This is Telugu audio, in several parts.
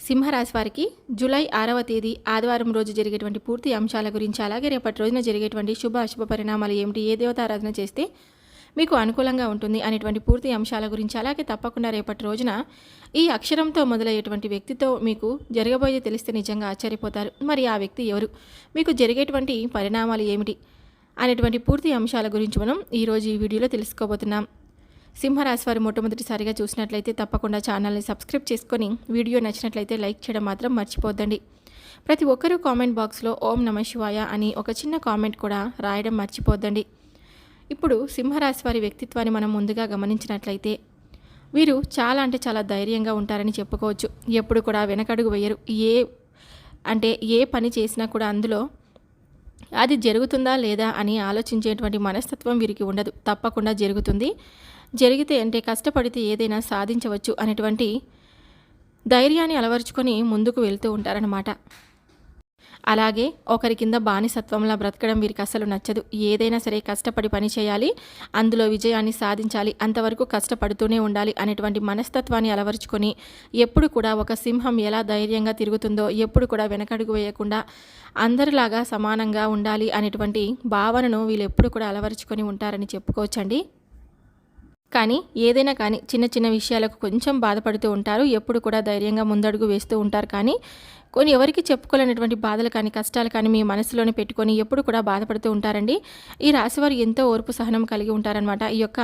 సింహరాశి వారికి జూలై ఆరవ తేదీ ఆదివారం రోజు జరిగేటువంటి పూర్తి అంశాల గురించి అలాగే రేపటి రోజున జరిగేటువంటి శుభ అశుభ పరిణామాలు ఏమిటి ఏ దేవతారాధన చేస్తే మీకు అనుకూలంగా ఉంటుంది అనేటువంటి పూర్తి అంశాల గురించి అలాగే తప్పకుండా రేపటి రోజున ఈ అక్షరంతో మొదలయ్యేటువంటి వ్యక్తితో మీకు జరగబోయే తెలిస్తే నిజంగా ఆశ్చర్యపోతారు. మరి ఆ వ్యక్తి ఎవరు? మీకు జరిగేటువంటి పరిణామాలు ఏమిటి? అనేటువంటి పూర్తి అంశాల గురించి మనం ఈరోజు ఈ వీడియోలో తెలుసుకోబోతున్నాం. సింహరాశి వారు మొట్టమొదటిసారిగా చూసినట్లయితే తప్పకుండా ఛానల్ని సబ్స్క్రైబ్ చేసుకొని వీడియో నచ్చినట్లయితే లైక్ చేయడం మాత్రం మర్చిపోద్దండి. ప్రతి ఒక్కరూ కామెంట్ బాక్స్లో ఓం నమ శివాయ అని ఒక చిన్న కామెంట్ కూడా రాయడం మర్చిపోద్దండి. ఇప్పుడు సింహరాశి వారి వ్యక్తిత్వాన్ని మనం ముందుగా గమనించినట్లయితే వీరు చాలా అంటే చాలా ధైర్యంగా ఉంటారని చెప్పుకోవచ్చు. ఎప్పుడు కూడా వెనకడుగు వేయరు. ఏ అంటే ఏ పని చేసినా కూడా అందులో అది జరుగుతుందా లేదా అని ఆలోచించేటువంటి మనస్తత్వం వీరికి ఉండదు. తప్పకుండా జరుగుతుంది. జరిగితే అంటే కష్టపడితే ఏదైనా సాధించవచ్చు అనేటువంటి ధైర్యాన్ని అలవరుచుకొని ముందుకు వెళ్తూ ఉంటారనమాట అలాగే ఒకరి కింద బానిసత్వంలా బ్రతకడం వీరికి అసలు నచ్చదు. ఏదైనా సరే కష్టపడి పని చేయాలి అందులో విజయాన్ని సాధించాలి అంతవరకు కష్టపడుతూనే ఉండాలి అనేటువంటి మనస్తత్వాన్ని అలవరుచుకొని ఎప్పుడు కూడా ఒక సింహం ఎలా ధైర్యంగా తిరుగుతుందో ఎప్పుడు కూడా వెనకడుగు వేయకుండా అందరిలాగా సమానంగా ఉండాలి అనేటువంటి భావనను వీళ్ళు ఎప్పుడు కూడా అలవరుచుకొని ఉంటారని చెప్పుకోవచ్చండి. కానీ ఏదైనా కానీ చిన్న చిన్న విషయాలకు కొంచెం బాధపడుతూ ఉంటారు. ఎప్పుడు కూడా ధైర్యంగా ముందడుగు వేస్తూ ఉంటారు. కానీ కొన్ని ఎవరికి చెప్పుకోలేనటువంటి బాధలు కానీ కష్టాలు కానీ మీ మనసులోనే పెట్టుకొని ఎప్పుడు కూడా బాధపడుతూ ఉంటారండి. ఈ రాశివారు ఎంతో ఓర్పు సహనం కలిగి ఉంటారనమాట ఈ యొక్క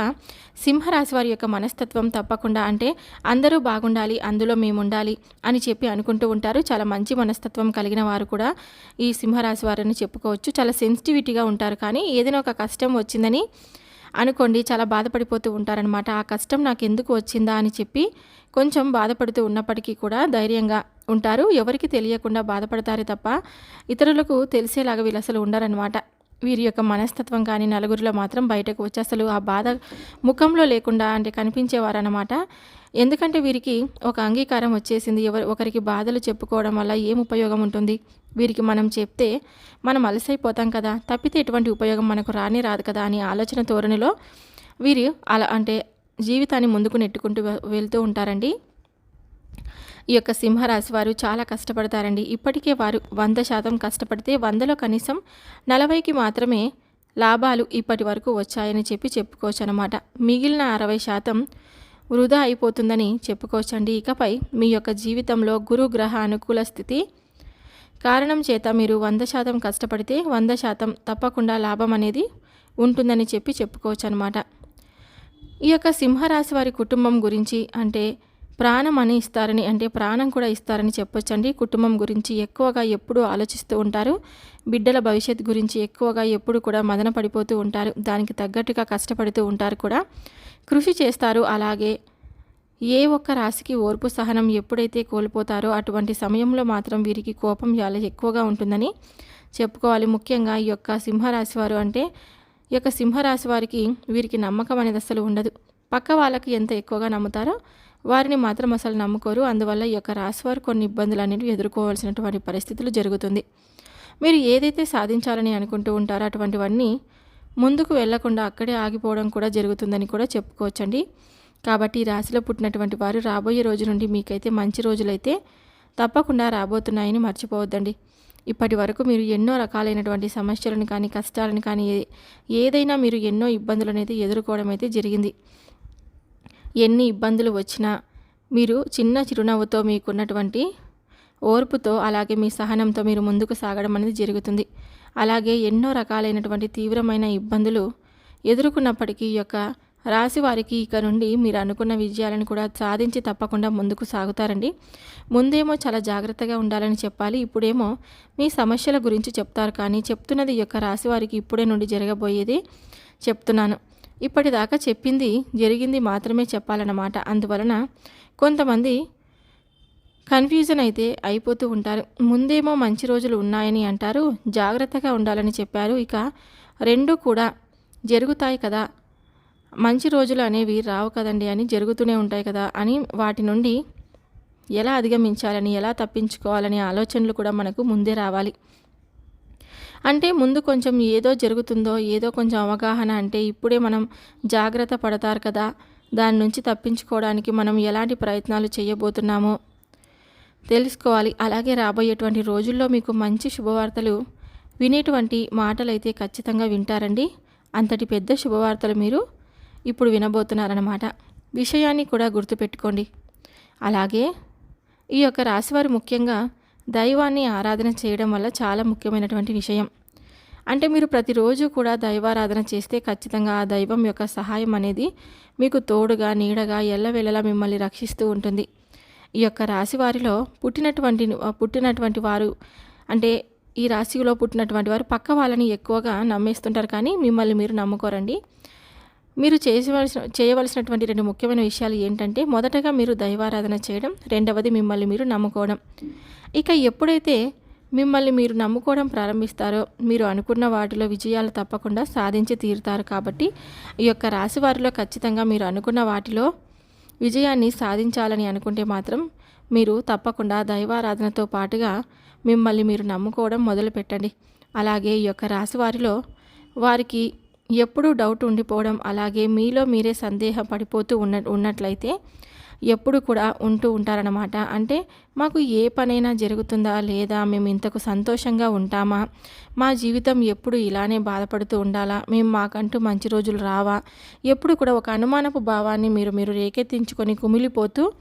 సింహరాశి వారి యొక్క మనస్తత్వం తప్పకుండా అంటే అందరూ బాగుండాలి అందులో మేము ఉండాలి అని చెప్పి అనుకుంటూ ఉంటారు. చాలా మంచి మనస్తత్వం కలిగిన వారు కూడా ఈ సింహరాశి వారని చెప్పుకోవచ్చు. చాలా సెన్సిటివిటీగా ఉంటారు. కానీ ఏదైనా ఒక కష్టం వచ్చిందని అనుకోండి చాలా బాధపడిపోతూ ఉంటారనమాట ఆ కష్టం నాకు ఎందుకు వచ్చిందా అని చెప్పి కొంచెం బాధపడుతూ ఉన్నప్పటికీ కూడా ధైర్యంగా ఉంటారు. ఎవరికి తెలియకుండా బాధపడతారే తప్ప ఇతరులకు తెలిసేలాగా వీళ్ళు అసలు ఉండరనమాట వీరి యొక్క మనస్తత్వం కానీ నలుగురిలో మాత్రం బయటకు వచ్చి అసలు ఆ బాధ ముఖంలో లేకుండా అంటే కనిపించేవారనమాట ఎందుకంటే వీరికి ఒక అంగీకారం వచ్చేసింది. ఎవరు ఒకరికి బాధలు చెప్పుకోవడం వల్ల ఏం ఉపయోగం ఉంటుంది? వీరికి మనం చెప్తే మనం అలసైపోతాం కదా. తప్పితే ఎటువంటి ఉపయోగం మనకు రాని రాదు కదా అని ఆలోచన ధోరణిలో వీరు అలా అంటే జీవితాన్ని ముందుకు నెట్టుకుంటూ వెళ్తూ ఉంటారండి. ఈ యొక్క సింహరాశి వారు చాలా కష్టపడతారండి. ఇప్పటికే వారు వంద శాతం కష్టపడితే వందలో కనీసం నలభైకి మాత్రమే లాభాలు ఇప్పటి వరకు వచ్చాయని చెప్పి చెప్పుకోవచ్చు అనమాట మిగిలిన అరవై శాతం వృధా అయిపోతుందని చెప్పుకోవచ్చండి. ఇకపై మీ యొక్క జీవితంలో గురు గ్రహ అనుకూల స్థితి కారణం చేత మీరు వంద శాతం కష్టపడితే వంద శాతం తప్పకుండా లాభం అనేది ఉంటుందని చెప్పి చెప్పుకోవచ్చు అనమాట ఈ యొక్క సింహరాశి వారి కుటుంబం గురించి అంటే ప్రాణం అని ఇస్తారని అంటే ప్రాణం కూడా ఇస్తారని చెప్పొచ్చండి. కుటుంబం గురించి ఎక్కువగా ఎప్పుడు ఆలోచిస్తూ ఉంటారు. బిడ్డల భవిష్యత్ గురించి ఎక్కువగా ఎప్పుడు కూడా మదన పడిపోతూ ఉంటారు. దానికి తగ్గట్టుగా కష్టపడుతూ ఉంటారు కూడా. కృషి చేస్తారు. అలాగే ఏ ఒక్క రాశికి ఓర్పు సహనం ఎప్పుడైతే కోల్పోతారో అటువంటి సమయంలో మాత్రం వీరికి కోపం చాలా ఎక్కువగా ఉంటుందని చెప్పుకోవాలి. ముఖ్యంగా ఈ యొక్క సింహరాశి వారు అంటే ఈ యొక్క సింహరాశి వారికి వీరికి నమ్మకం అనేది అసలు ఉండదు. పక్క వాళ్ళకి ఎంత ఎక్కువగా నమ్ముతారో వారిని మాత్రం అసలు నమ్ముకోరు. అందువల్ల ఈ యొక్క రాశి వారు కొన్ని ఇబ్బందులు అనేవి ఎదుర్కోవాల్సినటువంటి పరిస్థితులు జరుగుతుంది. మీరు ఏదైతే సాధించాలని అనుకుంటూ ఉంటారో అటువంటివన్నీ ముందుకు వెళ్ళకుండా అక్కడే ఆగిపోవడం కూడా జరుగుతుందని కూడా చెప్పుకోవచ్చండి. కాబట్టి ఈ రాశిలో పుట్టినటువంటి వారు రాబోయే రోజు నుండి మీకైతే మంచి రోజులైతే తప్పకుండా రాబోతున్నాయని మర్చిపోవద్దండి. ఇప్పటి వరకు మీరు ఎన్నో రకాలైనటువంటి సమస్యలను కానీ కష్టాలను కానీ ఏదైనా మీరు ఎన్నో ఇబ్బందులను అయితే ఎదుర్కోవడం అయితే జరిగింది. ఎన్ని ఇబ్బందులు వచ్చినా మీరు చిన్న చిరునవ్వుతో మీకున్నటువంటి ఓర్పుతో అలాగే మీ సహనంతో మీరు ముందుకు సాగడం అనేది జరుగుతుంది. అలాగే ఎన్నో రకాలైనటువంటి తీవ్రమైన ఇబ్బందులు ఎదుర్కొన్నప్పటికీ యొక్క రాశి వారికి ఇక నుండి మీరు అనుకున్న విజయాలను కూడా సాధించి తప్పకుండా ముందుకు సాగుతారండి. ముందేమో చాలా జాగ్రత్తగా ఉండాలని చెప్పాలి. ఇప్పుడేమో మీ సమస్యల గురించి చెప్తారు కానీ చెప్తున్నది యొక్క రాశి వారికి ఇప్పుడే నుండి జరగబోయేది చెప్తున్నాను. ఇప్పటిదాకా చెప్పింది జరిగింది మాత్రమే చెప్పాలన్నమాట. అందువలన కొంతమంది కన్ఫ్యూజన్ అయితే అయిపోతూ ఉంటారు. ముందేమో మంచి రోజులు ఉన్నాయని అంటారు. జాగ్రత్తగా ఉండాలని చెప్పారు. ఇక రెండు కూడా జరుగుతాయి కదా. మంచి రోజులు అనేవి రావు కదండి అని జరుగుతూనే ఉంటాయి కదా అని వాటి నుండి ఎలా అధిగమించాలని ఎలా తప్పించుకోవాలనే ఆలోచనలు కూడా మనకు ముందే రావాలి. అంటే ముందు కొంచెం ఏదో జరుగుతుందో ఏదో కొంచెం అవగాహన అంటే ఇప్పుడే మనం జాగ్రత్త పడతారు కదా. దాని నుంచి తప్పించుకోవడానికి మనం ఎలాంటి ప్రయత్నాలు చేయబోతున్నామో తెలుసుకోవాలి. అలాగే రాబోయేటువంటి రోజుల్లో మీకు మంచి శుభవార్తలు వినేటువంటి మాటలైతే ఖచ్చితంగా వింటారండి. అంతటి పెద్ద శుభవార్తలు మీరు ఇప్పుడు వినబోతున్నారన్నమాట. విషయాన్ని కూడా గుర్తుపెట్టుకోండి. అలాగే ఈ యొక్క రాశివారు ముఖ్యంగా దైవాన్ని ఆరాధన చేయడం వల్ల చాలా ముఖ్యమైనటువంటి విషయం. అంటే మీరు ప్రతిరోజు కూడా దైవారాధన చేస్తే ఖచ్చితంగా ఆ దైవం యొక్క సహాయం అనేది మీకు తోడుగా నీడగా ఎల్లవేళలా మిమ్మల్ని రక్షిస్తూ ఉంటుంది. ఈ యొక్క రాశి వారిలో పుట్టినటువంటి పుట్టినటువంటి వారు అంటే ఈ రాశిలో పుట్టినటువంటి వారు పక్క వాళ్ళని ఎక్కువగా నమ్మేస్తుంటారు కానీ మిమ్మల్ని మీరు నమ్ముకోరండి. మీరు చేయవలసిన చేయవలసినటువంటి రెండు ముఖ్యమైన విషయాలు ఏంటంటే మొదటగా మీరు దైవారాధన చేయడం రెండవది మిమ్మల్ని మీరు నమ్ముకోవడం. ఇక ఎప్పుడైతే మిమ్మల్ని మీరు నమ్ముకోవడం ప్రారంభిస్తారో మీరు అనుకున్న వాటిలో విజయాలు తప్పకుండా సాధించి తీరుతారు కాబట్టి ఈ యొక్క రాశి వారిలో ఖచ్చితంగా మీరు అనుకున్న వాటిలో విజయాన్ని సాధించాలని అనుకుంటే మాత్రం మీరు తప్పకుండా దైవారాధనతో పాటుగా మిమ్మల్ని మీరు నమ్ముకోవడం మొదలు పెట్టండి అలాగే ఈ యొక్క రాశి వారిలో వారికి ఎప్పుడూ డౌట్ ఉండిపోవడం అలాగే మీలో మీరే సందేహం పడిపోతూ ఉన్న ఉన్నట్లయితే ఎప్పుడు కూడా ఉంటూ ఉంటారనమాట అంటే మాకు ఏ పనైనా జరుగుతుందా? లేదా మేము ఇంతకు సంతోషంగా ఉంటామా? మా జీవితం ఎప్పుడు ఇలానే బాధపడుతూ ఉండాలా? మేము మాకంటూ మంచి రోజులు రావా? ఎప్పుడు కూడా ఒక అనుమానపు భావాన్ని మీరు మీరు రేకెత్తించుకొని కుమిలిపోతూ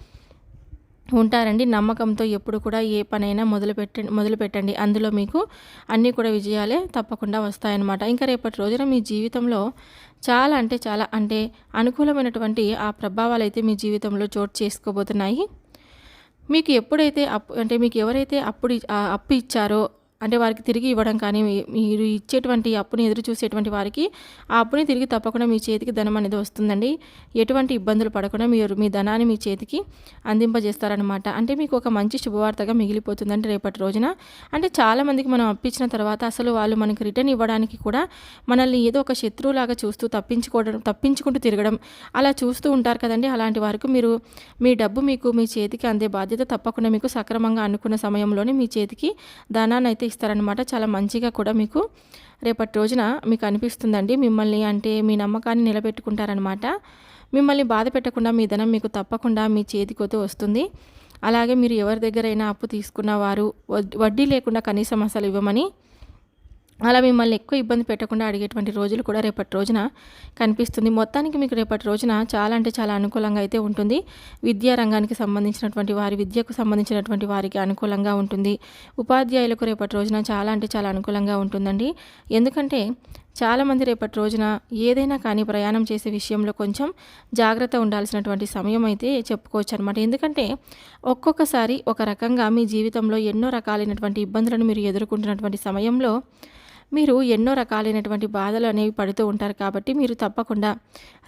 ఉంటారండి. నమ్మకంతో ఎప్పుడు కూడా ఏ పనైనా మొదలు పెట్టండి మొదలు పెట్టండి. అందులో మీకు అన్నీ కూడా విజయాలే తప్పకుండా వస్తాయన్నమాట. ఇంకా రేపటి రోజున మీ జీవితంలో చాలా అంటే చాలా అంటే అనుకూలమైనటువంటి ఆ ప్రభావాలు అయితే మీ జీవితంలో చోటు చేసుకోబోతున్నాయి. మీకు ఎప్పుడైతే అప్పు అంటే మీకు ఎవరైతే అప్పుడు అప్పు ఇచ్చారో అంటే వారికి తిరిగి ఇవ్వడం కానీ మీరు ఇచ్చేటువంటి అప్పుని ఎదురు చూసేటువంటి వారికి ఆ అప్పుని తిరిగి తప్పకుండా మీ చేతికి ధనం అనేది వస్తుందండి. ఎటువంటి ఇబ్బందులు పడకుండా మీరు మీ ధనాన్ని మీ చేతికి అందింపజేస్తారనమాట అంటే మీకు ఒక మంచి శుభవార్తగా మిగిలిపోతుందండి రేపటి రోజున. అంటే చాలామందికి మనం అప్పించిన తర్వాత అసలు వాళ్ళు మనకి రిటర్న్ ఇవ్వడానికి కూడా మనల్ని ఏదో ఒక శత్రువులాగా చూస్తూ తప్పించుకోవడం తప్పించుకుంటూ తిరగడం అలా చూస్తూ ఉంటారు కదండి. అలాంటి వారికి మీరు మీ డబ్బు మీకు మీ చేతికి అందే బాధ్యత తప్పకుండా మీకు సక్రమంగా అనుకున్న సమయంలోనే మీ చేతికి ధనాన్ని అయితే ఇస్తారనమాట చాలా మంచిగా కూడా మీకు రేపటి రోజున మీకు అనిపిస్తుందండి. మిమ్మల్ని అంటే మీ నమ్మకాన్ని నిలబెట్టుకుంటారనమాట మిమ్మల్ని బాధ పెట్టకుండా మీ ధనం మీకు తప్పకుండా మీ చేతికొతే వస్తుంది. అలాగే మీరు ఎవరి దగ్గరైనా అప్పు తీసుకున్న వారు వడ్డీ లేకుండా కనీసం అసలు ఇవ్వమని అలా మిమ్మల్ని ఎక్కువ ఇబ్బంది పెట్టకుండా అడిగేటువంటి రోజులు కూడా రేపటి రోజున కనిపిస్తుంది. మొత్తానికి మీకు రేపటి రోజున చాలా అంటే చాలా అనుకూలంగా అయితే ఉంటుంది. విద్యా రంగానికి సంబంధించినటువంటి వారి విద్యకు సంబంధించినటువంటి వారికి అనుకూలంగా ఉంటుంది. ఉపాధ్యాయులకు రేపటి రోజున చాలా అంటే చాలా అనుకూలంగా ఉంటుందండి. ఎందుకంటే చాలామంది రేపటి రోజున ఏదైనా కానీ ప్రయాణం చేసే విషయంలో కొంచెం జాగ్రత్త ఉండాల్సినటువంటి సమయం అయితే చెప్పుకోవచ్చు అనమాట ఎందుకంటే ఒక్కొక్కసారి ఒక రకంగా మీ జీవితంలో ఎన్నో రకాలైనటువంటి ఇబ్బందులను మీరు ఎదుర్కొంటున్నటువంటి సమయంలో మీరు ఎన్నో రకాలైనటువంటి బాధలు అనేవి పడుతూ ఉంటారు కాబట్టి మీరు తప్పకుండా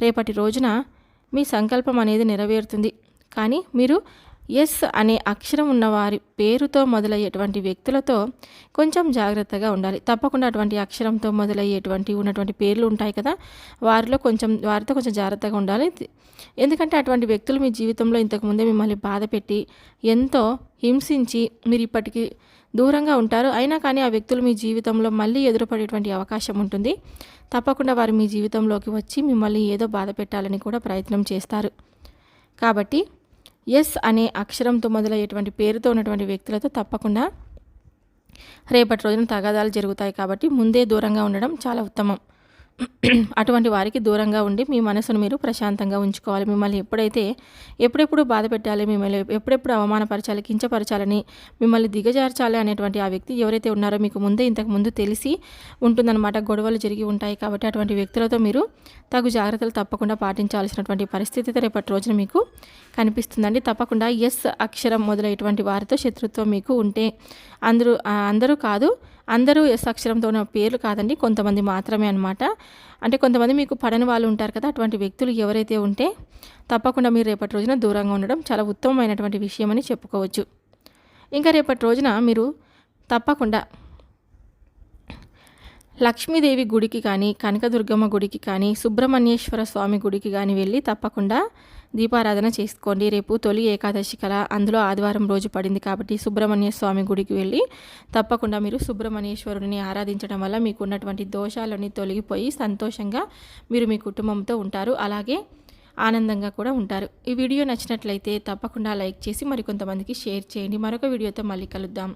రేపటి రోజున మీ సంకల్పం అనేది నెరవేరుతుంది. కానీ మీరు ఎస్ అనే అక్షరం ఉన్నవారి పేరుతో మొదలయ్యేటువంటి వ్యక్తులతో కొంచెం జాగ్రత్తగా ఉండాలి. తప్పకుండా అటువంటి అక్షరంతో మొదలయ్యేటువంటి ఉన్నటువంటి పేర్లు ఉంటాయి కదా వారిలో కొంచెం వారితో కొంచెం జాగ్రత్తగా ఉండాలి. ఎందుకంటే అటువంటి వ్యక్తులు మీ జీవితంలో ఇంతకుముందే మిమ్మల్ని బాధ పెట్టి ఎంతో హింసించి మీరు ఇప్పటికీ దూరంగా ఉంటారు. అయినా కానీ ఆ వ్యక్తులు మీ జీవితంలో మళ్ళీ ఎదురుపడేటువంటి అవకాశం ఉంటుంది. తప్పకుండా వారు మీ జీవితంలోకి వచ్చి మిమ్మల్ని ఏదో బాధ పెట్టాలని కూడా ప్రయత్నం చేస్తారు. కాబట్టి ఎస్ అనే అక్షరంతో మొదలయ్యేటువంటి పేరుతో ఉన్నటువంటి వ్యక్తులతో తప్పకుండా రేపటి రోజున తగాదాలు జరుగుతాయి కాబట్టి ముందే దూరంగా ఉండడం చాలా ఉత్తమం. అటువంటి వారికి దూరంగా ఉండి మీ మనసును మీరు ప్రశాంతంగా ఉంచుకోవాలి. మిమ్మల్ని ఎప్పుడైతే ఎప్పుడెప్పుడు బాధ పెట్టాలి మిమ్మల్ని ఎప్పుడెప్పుడు అవమానపరచాలి కించపరచాలని మిమ్మల్ని దిగజార్చాలి అనేటువంటి ఆ వ్యక్తి ఎవరైతే ఉన్నారో మీకు ముందే ఇంతకు ముందు తెలిసి ఉంటుందన్నమాట. గొడవలు జరిగి ఉంటాయి కాబట్టి అటువంటి వ్యక్తులతో మీరు తగు జాగ్రత్తలు తప్పకుండా పాటించాల్సినటువంటి పరిస్థితి రేపటి రోజున మీకు కనిపిస్తుందండి. తప్పకుండా ఎస్ అక్షరం మొదలైనటువంటి వారితో శత్రుత్వం మీకు ఉంటే అందరూ అందరూ కాదు అందరూ ఎస్ అక్షరంతో ఉన్న పేర్లు కాదండి కొంతమంది మాత్రమే అనమాట అంటే కొంతమంది మీకు పడని వాళ్ళు ఉంటారు కదా అటువంటి వ్యక్తులు ఎవరైతే ఉంటే తప్పకుండా మీరు రేపటి రోజున దూరంగా ఉండడం చాలా ఉత్తమమైనటువంటి విషయం అని చెప్పుకోవచ్చు. ఇంకా రేపటి రోజున మీరు తప్పకుండా లక్ష్మీదేవి గుడికి కానీ కనకదుర్గమ్మ గుడికి కానీ సుబ్రహ్మణ్యేశ్వర స్వామి గుడికి కానీ వెళ్ళి తప్పకుండా దీపారాధన చేసుకోండి. రేపు తొలి ఏకాదశి కల అందులో ఆదివారం రోజు పడింది కాబట్టి సుబ్రహ్మణ్య స్వామి గుడికి వెళ్ళి తప్పకుండా మీరు సుబ్రహ్మణ్యేశ్వరుడిని ఆరాధించడం వల్ల మీకు ఉన్నటువంటి దోషాలన్నీ తొలగిపోయి సంతోషంగా మీరు మీ కుటుంబంతో ఉంటారు. అలాగే ఆనందంగా కూడా ఉంటారు. ఈ వీడియో నచ్చినట్లయితే తప్పకుండా లైక్ చేసి మరికొంతమందికి షేర్ చేయండి. మరొక వీడియోతో మళ్ళీ కలుద్దాం.